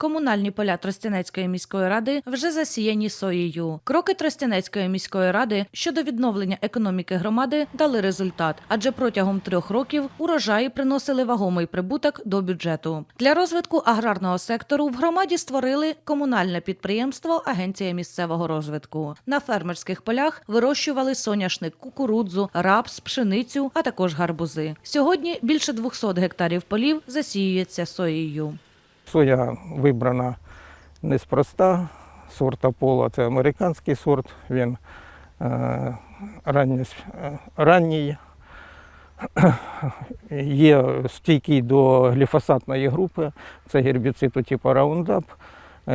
Комунальні поля Тростянецької міської ради вже засіяні соєю. Кроки Тростянецької міської ради щодо відновлення економіки громади дали результат, адже протягом трьох років урожаї приносили вагомий прибуток до бюджету. Для розвитку аграрного сектору в громаді створили комунальне підприємство Агенція місцевого розвитку. На фермерських полях вирощували соняшник, кукурудзу, рапс, пшеницю, а також гарбузи. Сьогодні більше 200 гектарів полів засіюється соєю. Соя вибрана неспроста. Сорт Аполло – це американський сорт. Він е, е, ранній. Є стійкий до гліфосатної групи, це гербіциду типу Roundup.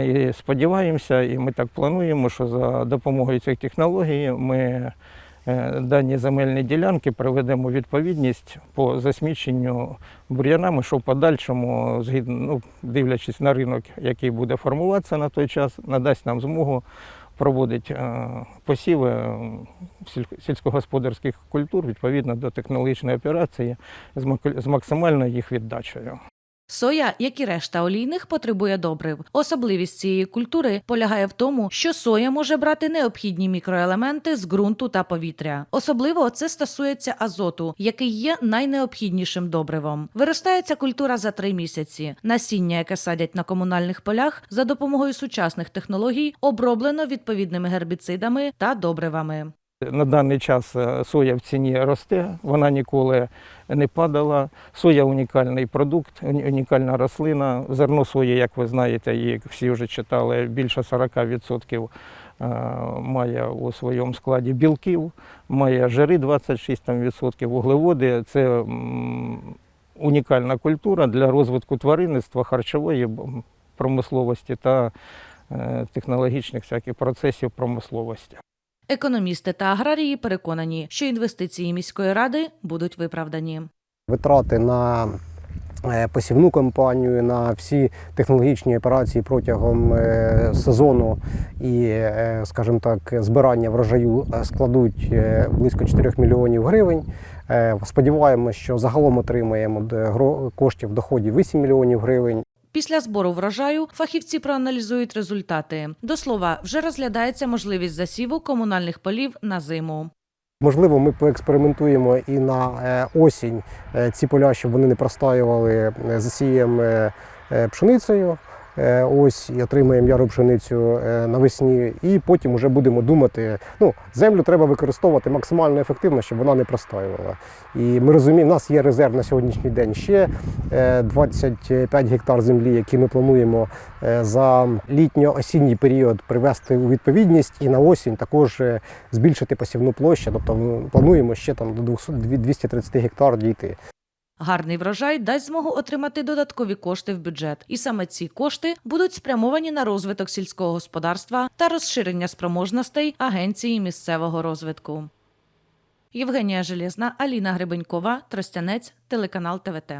І сподіваємося, і ми так плануємо, що за допомогою цих технологій ми дані земельні ділянки приведемо відповідність по засміченню бур'янами, що в подальшому, згідно, ну, дивлячись на ринок, який буде формуватися на той час, надасть нам змогу проводити е, посіви е, сільськогосподарських культур відповідно до технологічної операції з максимальною їх віддачею. Соя, як і решта олійних, потребує добрив. Особливість цієї культури полягає в тому, що соя може брати необхідні мікроелементи з ґрунту та повітря. Особливо це стосується азоту, який є найнеобхіднішим добривом. Виростає ця культура за три місяці. Насіння, яке садять на комунальних полях, за допомогою сучасних технологій оброблено відповідними гербіцидами та добривами. На даний час е, соя в ціні росте, вона ніколи не падала. Соя унікальний продукт, унікальна рослина. Зерно сої, як ви знаєте, і всі вже читали, більше 40% е, має у своєму складі білків, має жири 26%, вуглеводи. Це унікальна культура для розвитку тваринництва, харчової промисловості та е, технологічних всяких процесів промисловості. Економісти та аграрії переконані, що інвестиції міської ради будуть виправдані. витрати на е, посівну кампанію, на всі технологічні операції протягом е, сезону і, е, скажімо так, збирання врожаю складуть близько 4 мільйонів гривень. Сподіваємося, що загалом отримаємо коштів доходів 8 мільйонів гривень. Після збору врожаю фахівці проаналізують результати. До слова, вже розглядається можливість засіву комунальних полів на зиму. Можливо, ми поекспериментуємо і на е, осінь е, ці поля, щоб вони не простаювали е, засієм пшеницею. Е, Ось і отримаємо яру пшеницю е, навесні, і потім вже будемо думати. Ну, землю треба використовувати максимально ефективно, щоб вона не простаювала. І ми розуміємо, у нас є резерв на сьогоднішній день ще е, 25 гектар землі, які ми плануємо е, за літньо-осінній період привести у відповідність, і на осінь також е, збільшити посівну площу. Тобто плануємо ще там до 200 230 гектар дійти. Гарний врожай дасть змогу отримати додаткові кошти в бюджет, і саме ці кошти будуть спрямовані на розвиток сільського господарства та розширення спроможностей агенції місцевого розвитку. Євгенія Железна, Аліна Грибенькова, Тростянець, телеканал ТВТ.